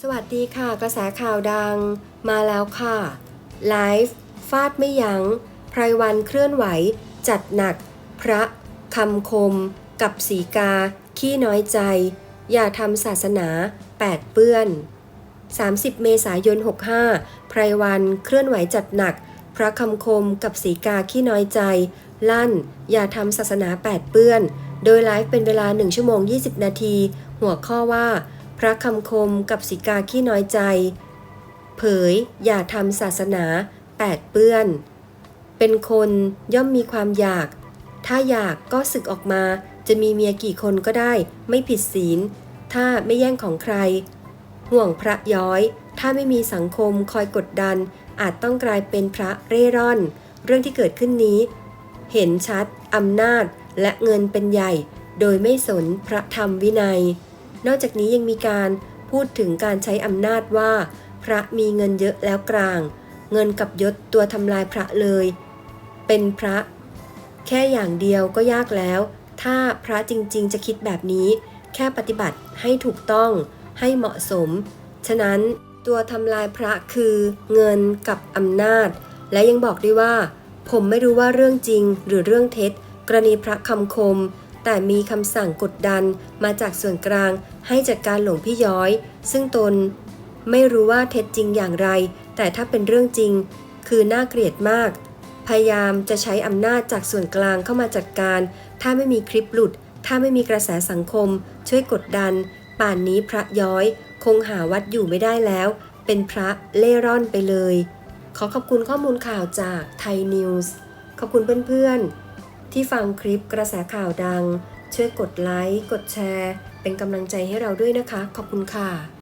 สวัสดีค่ะกระแสข่าวดังมาแล้วค่ะไลฟ์ฟาดไม่ยัง้งไพรวันเคลื่อนไหว จัดหนัก พระคำคม กับสีกา ขี้น้อยใจ อย่าทำศาสนาแปดเปื้อน 30 เมษายน 65 ไพรวันเคลื่อนไหวจัดหนัก พระคำคมกับสีกาขี้น้อยใจ ลั่น อย่าทำศาสนาแปดเปื้อน โดยไลฟ์เป็นเวลา 1 ชั่วโมง 20 นาที หัวข้อว่า พระคำคมกับสีกาขี้น้อยใจ เผยอย่าทำศาสนาแปดเปื้อน เป็นคนย่อมมีความอยาก ถ้าอยากก็สึกออกมาจะมีเมียกี่คนก็ได้ ไม่ผิดศีล ถ้าไม่แย่งของใคร ห่วงพระย้อย ถ้าไม่มีสังคมคอยกดดัน อาจต้องกลายเป็นพระเร่ร่อน เรื่องที่เกิดขึ้นนี้ เห็นชัดอำนาจและเงินเป็นใหญ่ โดยไม่สนพระธรรมวินัย นอกจากนี้ยังมีการพูดถึงการใช้อำนาจว่า พระมีเงินเยอะแล้วกลาง เงินกับยศตัวทำลายพระเลย เป็นพระ แค่อย่างเดียวก็ยากแล้ว ถ้าพระจริงๆ จะคิดแบบนี้ แค่ปฏิบัติให้ถูกต้อง ให้เหมาะสม ฉะนั้นตัวทำลายพระคือเงินกับอำนาจ และยังบอกด้วยว่า ผมไม่รู้ว่าเรื่องจริงหรือเรื่องเท็จ กรณีพระคำคม แต่มีคำสั่งกดดันมาจากส่วนกลางให้จัดการหลวงพี่ย้อย ซึ่งตนไม่รู้ว่าเท็จจริงอย่างไร แต่ถ้าเป็นเรื่องจริง คือน่าเกลียดมาก พยายามจะใช้อำนาจจากส่วนกลางเข้ามาจัดการ ถ้าไม่มีคลิปหลุด ถ้าไม่มีกระแสสังคม ช่วยกดดัน ป่านนี้พระย้อย คงหาวัดอยู่ไม่ได้แล้ว เป็นพระเล่ร่อนไปเลย ขอขอบคุณข้อมูลข่าวจากไทยนิวส์ขอบคุณเพื่อนๆ ที่ฟังคลิปกระแสข่าวดัง ช่วยกดไลค์ กดแชร์ เป็นกำลังใจให้เราด้วยนะคะ ขอบคุณค่ะ